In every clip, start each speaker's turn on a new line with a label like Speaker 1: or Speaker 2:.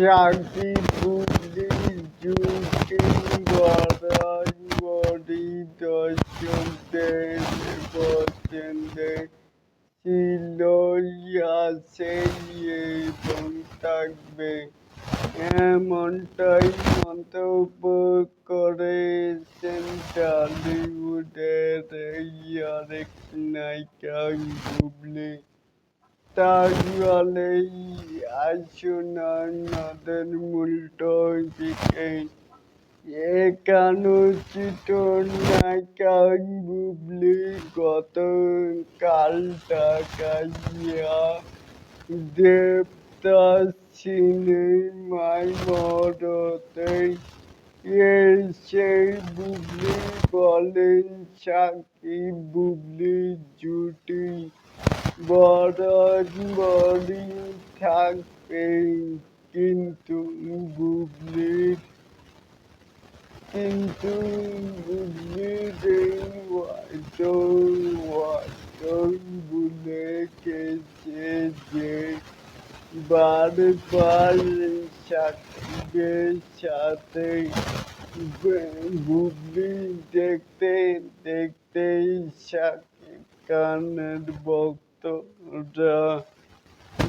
Speaker 1: চাকরি বুবলি জুটি বরাবরই দর্শকদের পছন্দে ছিল আছে এবং থাকবে। এমনটাই মন্তব্য করেছেন টলিউডের এই আরেক নায়িকা বুবলি তাহলেই আসুন আমাদের মূল টপিকে একানুচিত নায়িকা বুবলি গত কাল টাকাইয়া দেবদাস সিনেমায় মরতে এসে বুবলি বলেন সাকিব বুবলি জুটি বরাবরই থাকবে, কিন্তু বুবলির কিন্তু বুবলির হয়তো হয়তো ভুলে গেছে যে বারবার সাকিবের সাথে বুবলি দেখতে দেখতে সাকিব খানের ভক্তরা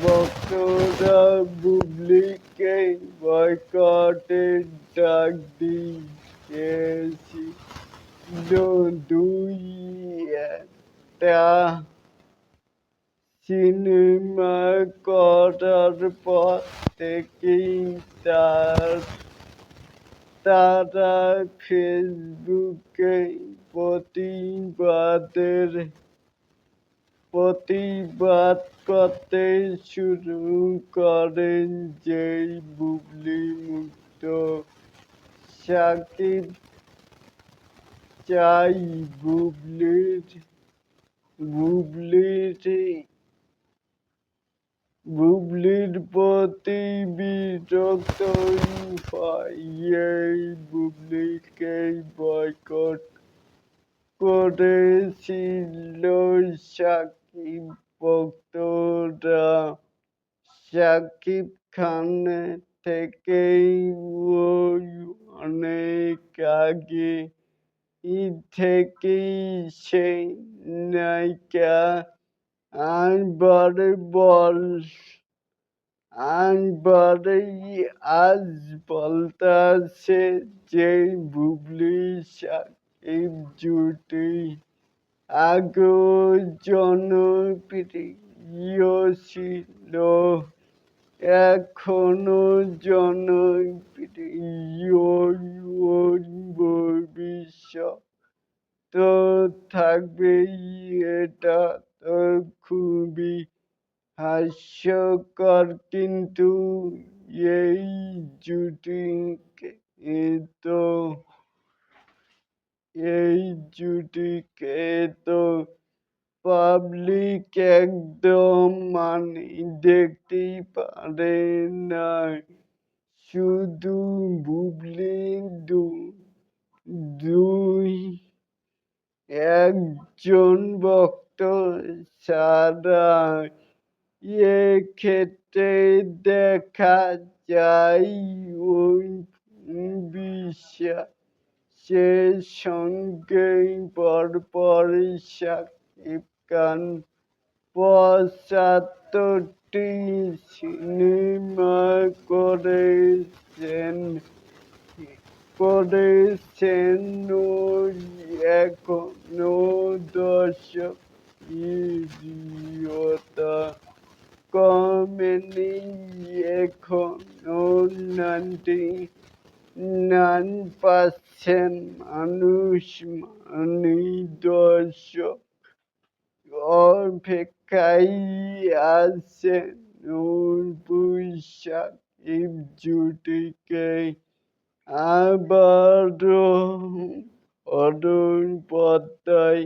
Speaker 1: ভক্তরা বুবলিকে বয়কটের ডাক দিয়েছি। দুই একটা সিনেমা করার পর থেকেই তার, তারা ফেসবুকে প্রতিবাদের প্রতিবাদ করতে শুরু করেন যেই বুবলি মুক্ত সাকিব চাই বুবলির বুবলির বুবলির প্রতি বিরক্ত হয়ে বুবলিকে বয়কট করেছিল সাকিব ভক্তরা সাকিব খান থেকেই ওই অনেক আগে। থেকেই সেই নায়িকা আনবারে বল আনবারে আজ বলতাছে যে বুবলি সাকিব জুটি। আগেও জনপ্রিয় ছিল। এখনও জনপ্রিয় তো থাকবেই এটা তো খুবই হাস্যকর, কিন্তু এই জুটিকে তো এই জুটিকে তো পাবলিক একদম মানে দেখতেই পারে না শুধু বুবলি দু, দুই, একজন ভক্ত ছাড়া এক্ষেত্রে দেখা যায় ওই বিশ্বাসের সঙ্গে পরপর সাকিব খান পঁচাত্তরটি সিনেমা করেছেন করেছেন এখনও দর্শক কমেনি এখনও নাইনটি নাইন পার্সেন্ট মানুষ মানে দর্শক অপেক্ষায় আছেন নূপুর সাকিব জুটিকে আবারও অরুণ পদ্মায়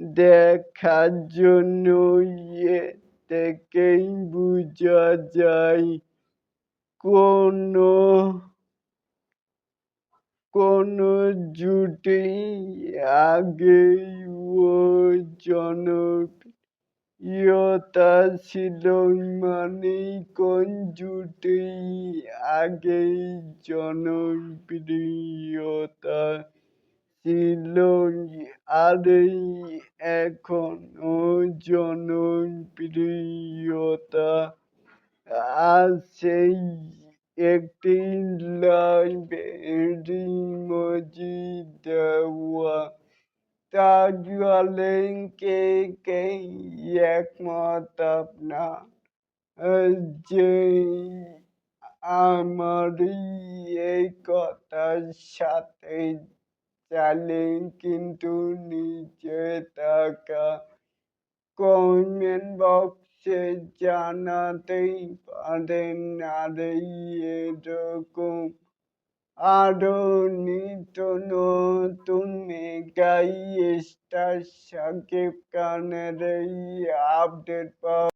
Speaker 1: দেখার জন্য এ থেকেই বোঝা যায় কোনো কোনো জুটি আগেই ও জনপ্রিয় ইয়তা ছিল মানেই কোন জুটেই আগেই জনপ্রিয়তা ছিল আরই এখনও জনপ্রিয়তা আছে একটি লাইব্রেরি মসজিদ দেওয়া। তাজওয়ালে কে কে একমত আপনার? যে আমার এই কথার সাথে চালে কিন্তু নিচে থাকা কমেন্ট বক্সে জানাতেই পারেন আর এরকম আরও নিত্য নতুন মেগাই স্টার সাকিব খানের এই আপডেট পাওয়া